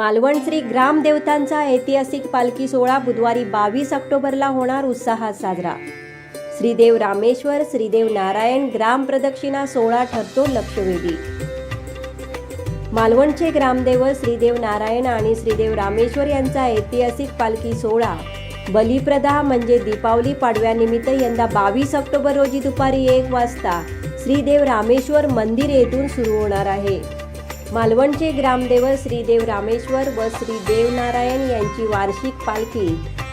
मालवण श्री ग्रामदेवतांचा ऐतिहासिक पालखी सोहळा बुधवारी बावीस ऑक्टोबरला होणार उत्साहात साजरा. श्रीदेव रामेश्वर श्रीदेव नारायण ग्राम प्रदक्षिणा सोहळा ठरतो लक्षवेधी. मालवणचे ग्रामदेव श्रीदेव नारायण आणि श्रीदेव रामेश्वर यांचा ऐतिहासिक पालखी सोहळा. बलिप्रदा म्हणजे दीपावली पाडव्यानिमित्त यंदा बावीस ऑक्टोबर रोजी दुपारी एक वाजता श्रीदेव रामेश्वर मंदिर येथून सुरू होणार आहे. मालवणचे ग्रामदेव श्रीदेव रामेश्वर व श्री देवनारायण यांची वार्षिक पालखी.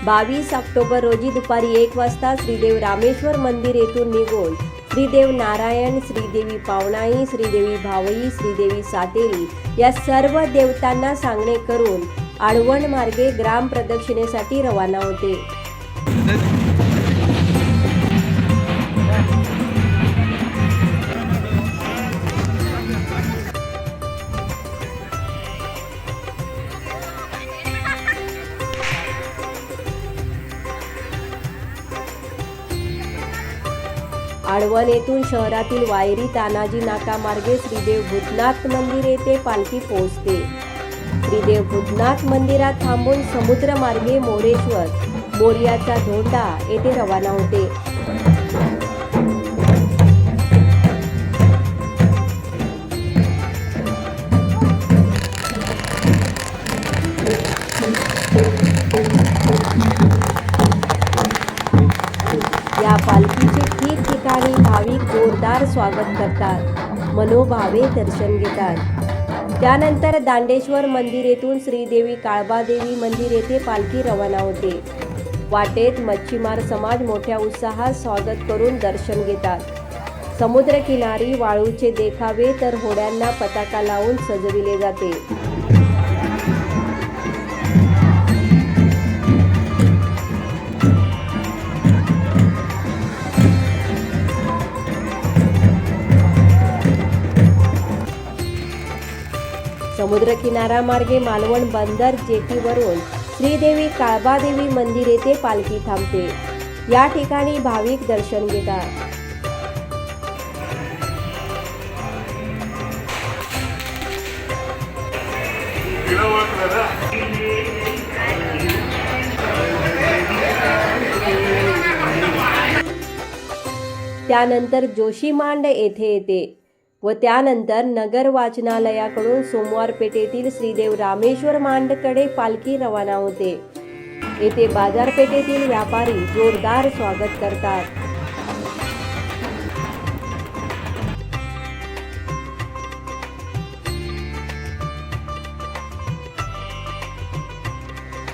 बावीस ऑक्टोबर रोजी दुपारी एक वाजता श्रीदेव रामेश्वर मंदिर येथून निघून श्रीदेव नारायण श्रीदेवी पावणाई श्रीदेवी भावई श्रीदेवी सातेरी या सर्व देवतांना सांगणे करून आडवण मार्गे ग्राम प्रदक्षिणेसाठी रवाना होते. आळवण येथून शहरातील वायरी तानाजी नाका मार्गे श्रीदेव भूतनाथ मंदिर येथे पालखी पोहोचते. श्रीदेव भूतनाथ मंदिरात थांबून समुद्र मार्गे मोरेश्वर मोर्याचा धोंडा येथे रवाना होते. या पालखीचे ठिकठिकाणी भाविक जोरदार स्वागत करतात. मनोभावे दर्शन घेतात. त्यानंतर दांडेश्वर मंदिर येथून श्रीदेवी काळबादेवी मंदिर येथे पालखी रवाना होते. वाटेत मच्छीमार समाज मोठ्या उत्साहात स्वागत करून दर्शन घेतात. समुद्रकिनारी वाळूचे देखावे तर होड्यांना पताका लावून सजविले जाते. समुद्रकिनारा मार्गे मालवण बंदर जेटीवरून श्रीदेवी काळबादेवी मंदिर येथे पालखी थांबते. या ठिकाणी भाविक दर्शन घेतात. त्यानंतर जोशीमांड येथे येते. व त्यानंतर नगर वाचनालयाकडून सोमवार पेठेतील श्रीदेव रामेश्वर मांडकडे पालखी रवाना होते. येथे बाजारपेठेतील व्यापारी जोरदार स्वागत करतात.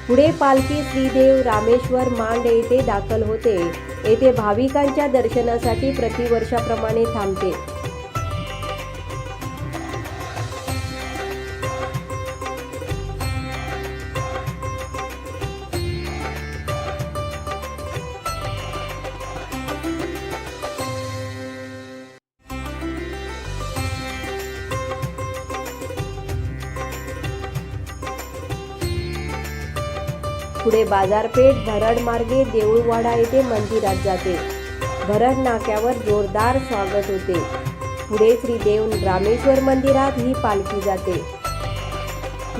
पुढे पालखी श्रीदेव रामेश्वर मांड येथे दाखल होते. येथे भाविकांच्या दर्शनासाठी प्रतिवर्षाप्रमाणे थांबते. पुढे बाजारपेठ भरड मार्गे देऊळवाडा येथे मंदिरात जाते. भरड नाक्यावर जोरदार स्वागत होते. पुढे श्रीदेव रामेश्वर मंदिरात ही पालखी जाते.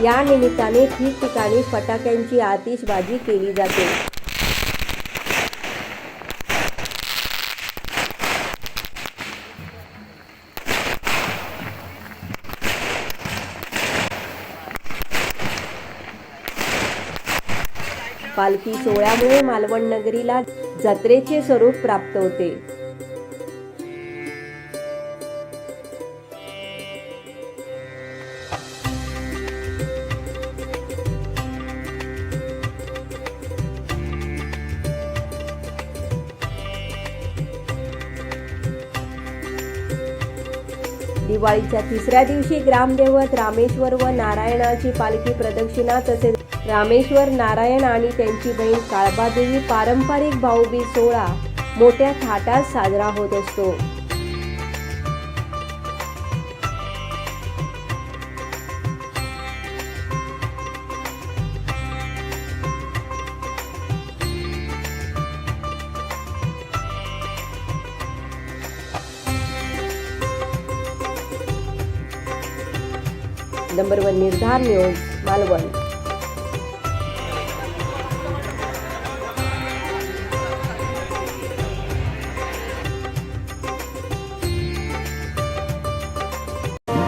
या निमित्ताने ठिकठिकाणी फटाक्यांची आतिषबाजी केली जाते. पालखी सोहळ्यामुळे मालवण नगरीला जत्रेचे स्वरूप प्राप्त होते. दिवाळीच्या तिसऱ्या दिवशी ग्रामदेवत रामेश्वर व नारायणाची पालखी प्रदक्षिणा तसेच रामेश्वर नारायण आणि त्यांची बहीण काळबादेवी पारंपरिक भाऊबीज सोहळा मोठ्या थाटात साजरा होत असतो. Number one Nirdhar news Malvan.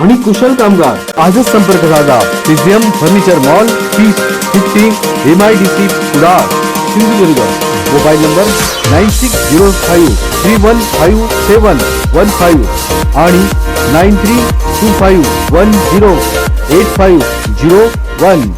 आणि कुशल कामगार. आजच संपर्क साधा. PCM furniture mall piece fifty M I D C Kudal Sindhudurg. Mobile number nine six zero five three one five seven one five आणि nine three two five one zero eight five zero one.